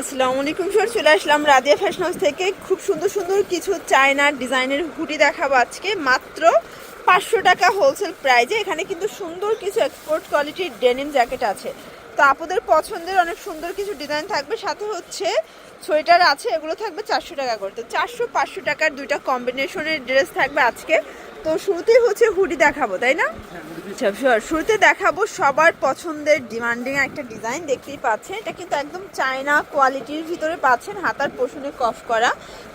আসসালামু আলাইকুম স্যার চলে আসলাম রাদিয়া ফ্যাশন হাউস থেকে। খুব সুন্দর সুন্দর কিছু চায়নার ডিজাইনের হুডি দেখাবো আজকে। মাত্র পাঁচশো টাকা হোলসেল প্রাইজে এখানে কিন্তু সুন্দর কিছু এক্সপোর্ট কোয়ালিটির ডেনিম জ্যাকেট আছে। তো আপনাদের পছন্দের অনেক সুন্দর কিছু ডিজাইন থাকবে। সাথে হচ্ছে সোয়েটার আছে, এগুলো থাকবে চারশো টাকা করে। তো চারশো পাঁচশো টাকার দুইটা কম্বিনেশনের ড্রেস থাকবে আজকে। তো শুরুতেই হচ্ছে হুডি দেখাবো তাই না? আচ্ছা. শুরুতে দেখাবো সবার পছন্দের ডিমান্ডিং একটা ডিজাইন দেখতেই পাচ্ছেন। এটা কিন্তু একদম চায়না কোয়ালিটির ভিতরে পাচ্ছেন হাতার পোষণে কফ করা।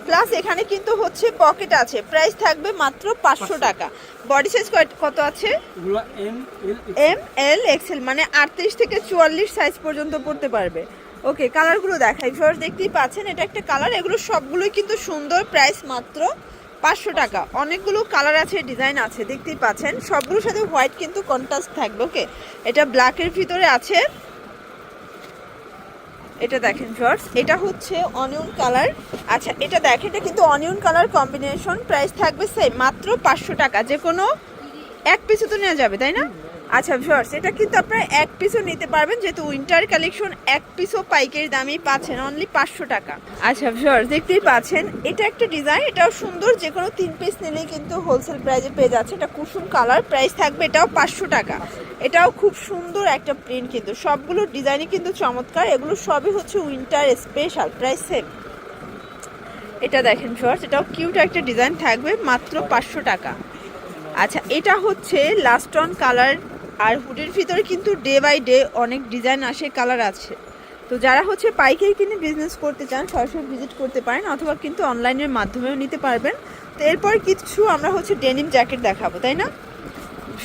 প্লাস এখানে কিন্তু হচ্ছে পকেট আছে। প্রাইস থাকবে মাত্র পাঁচশো টাকা। বডি সাইজ কত আছে? M L M L XL মানে আটত্রিশ থেকে চুয়াল্লিশ সাইজ পর্যন্ত পড়তে পারবে। ওকে কালারগুলো দেখাই। ফার্স্ট দেখতেই পাচ্ছেন এটা একটা কালার এগুলো সবগুলোই কিন্তু সুন্দর প্রাইস মাত্র পাঁচশো টাকা। অনেকগুলো কালার আছে ডিজাইন আছে, দেখতেই পাচ্ছেন। সবগুলোর সাথে হোয়াইট কিন্তু কন্ট্রাস্ট থাকবে ওকে এটা ব্ল্যাকের ভিতরে আছে। এটা দেখেন ফার্স্ট এটা হচ্ছে অনিয়ন কালার আচ্ছা এটা দেখেন, এটা কিন্তু অনিয়ন কালার কম্বিনেশন প্রাইস থাকবে সেই মাত্র পাঁচশো টাকা। যে কোনো এক পিসে তো নেওয়া যাবে, তাই না? আচ্ছা ভিউয়ার্স এটা কিন্তু আপনারা এক পিসও নিতে পারবেন, যেহেতু উইন্টার কালেকশন এক পিসও পাইকারি দামেই পাচ্ছেন অনলি পাঁচশো টাকা। আচ্ছা ভিউয়ার্স দেখতেই পাচ্ছেন, এটা একটা ডিজাইন এটাও সুন্দর যে কোনো তিন পিস নিলেই কিন্তু হোলসেল প্রাইজে পেয়ে যাচ্ছে এটা কুসুম কালার প্রাইস থাকবে এটাও পাঁচশো টাকা। এটাও খুব সুন্দর একটা প্রিন্ট কিন্তু, সবগুলো ডিজাইনই কিন্তু চমৎকার, এগুলো সবই হচ্ছে উইন্টার স্পেশাল প্রাইস সেম এটা দেখেন শর্টস এটাও কিউট একটা ডিজাইন থাকবে, মাত্র পাঁচশো টাকা। আচ্ছা এটা হচ্ছে লাস্ট অন কালার আর হুডের ভিতরে কিন্তু ডে বাই ডে অনেক ডিজাইন আসে কালার আছে। তো যারা হচ্ছে পাইকারি কিনে বিজনেস করতে চান, সরাসরি ভিজিট করতে পারেন অথবা কিন্তু অনলাইনের মাধ্যমেও নিতে পারবেন। তো এরপর কিছু আমরা হচ্ছে ডেনিম জ্যাকেট দেখাবো, তাই না?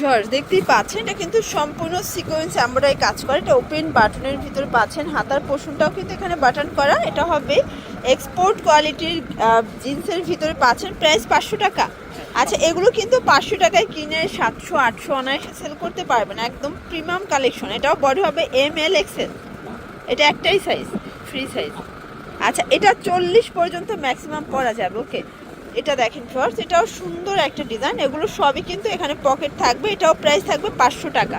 শর্টস দেখতেই পাচ্ছেন, এটা কিন্তু সম্পূর্ণ সিকোয়েন্স এমব্রয়ডারি কাজ করে। এটা ওপেন বাটনের ভিতরে পাচ্ছেন, হাতার পোষণটাও কিন্তু এখানে বাটন করা। এটা হবে এক্সপোর্ট কোয়ালিটির জিন্সের ভিতরে পাচ্ছেন প্রাইস পাঁচশো টাকা। আচ্ছা এগুলো কিন্তু পাঁচশো টাকায় কিনে সাতশো, আটশো অনায়াসে সেল করতে পারবেন। একদম প্রিমিয়াম কালেকশন এটাও বডি হবে এম এল এক্সেল এটা একটাই সাইজ ফ্রি সাইজ আচ্ছা এটা চল্লিশ পর্যন্ত ম্যাক্সিমাম পরা যাবে ওকে এটা দেখেন ফার্স্ট এটাও সুন্দর একটা ডিজাইন এগুলো সবই কিন্তু এখানে পকেট থাকবে, এটাও প্রাইস থাকবে পাঁচশো টাকা।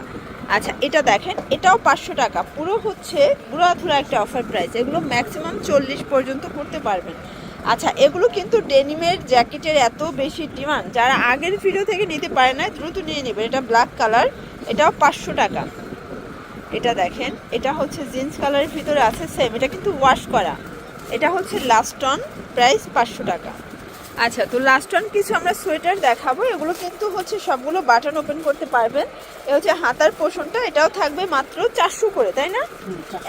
আচ্ছা এটা দেখেন, এটাও পাঁচশো টাকা, পুরো হচ্ছে পুরাধুরা একটা অফার প্রাইস এগুলো ম্যাক্সিমাম চল্লিশ পর্যন্ত করতে পারবেন। আচ্ছা এগুলো কিন্তু ডেনিমের জ্যাকেটের এত বেশি ডিমান্ড যারা আগের ভিডিও থেকে নিতে পারে না দ্রুত নিয়ে নেবেন, এটা ব্ল্যাক কালার এটাও পাঁচশো টাকা। এটা দেখেন, এটা হচ্ছে জিন্স কালারের ভিতরে আছে সেম এটা কিন্তু ওয়াশ করা। এটা হচ্ছে লাস্ট অন প্রাইস পাঁচশো টাকা। আচ্ছা তো লাস্ট অন কিছু আমরা সোয়েটার দেখাবো। এগুলো কিন্তু হচ্ছে সবগুলো বাটন ওপেন করতে পারবেন। এ হচ্ছে হাতার পোষণটা এটাও থাকবে মাত্র চারশো করে তাই না?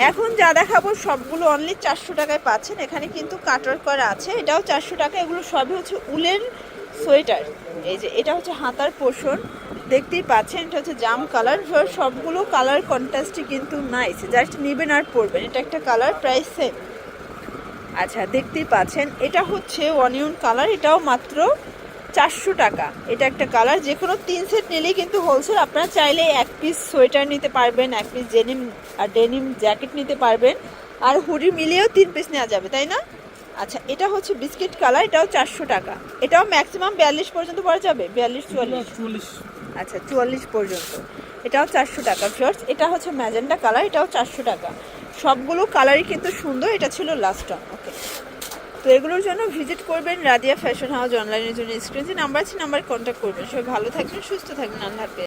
এখন যা দেখাবো সবগুলো অনলি চারশো টাকায় পাচ্ছেন। এখানে কিন্তু কাটার করা আছে এটাও চারশো টাকা। এগুলো সবই হচ্ছে উলের সোয়েটার এই যে এটা হচ্ছে হাতার পোষণ। দেখতেই পাচ্ছেন এটা হচ্ছে জাম কালার সবগুলো কালার কন্ট্রাস্টই কিন্তু নাইস জাস্ট নেবেন আর পরবেন। এটা একটা কালার প্রাইস সেম আচ্ছা দেখতেই পাচ্ছেন এটা হচ্ছে অনিয়ন কালার এটাও মাত্র চারশো টাকা। এটা একটা কালার যে কোনো তিন সেট নিলেই কিন্তু হোলসেল আপনারা চাইলে এক পিস সোয়েটার নিতে পারবেন এক পিস ডেনিম আর ডেনিম জ্যাকেট নিতে পারবেন। আর হুডি মিলিয়েও তিন পিস নেওয়া যাবে তাই না? আচ্ছা এটা হচ্ছে বিস্কিট কালার এটাও চারশো টাকা। এটাও ম্যাক্সিমাম বিয়াল্লিশ পর্যন্ত পড়া যাবে বিয়াল্লিশ চুয়াল্লিশ? আচ্ছা চুয়াল্লিশ পর্যন্ত। এটাও চারশো টাকা শর্টস এটা হচ্ছে ম্যাজেন্ডা কালার এটাও চারশো টাকা। সবগুলো কালারই কিন্তু সুন্দর, এটা ছিল লাস্ট টাইম ওকে তো এগুলোর জন্য ভিজিট করবেন রাদিয়া ফ্যাশন হাউস অনলাইনের জন্য স্ক্রিন যে নাম্বার আছে নাম্বার কন্ট্যাক্ট করবেন। সবাই ভালো থাকবেন, সুস্থ থাকবেন, আল্লাহ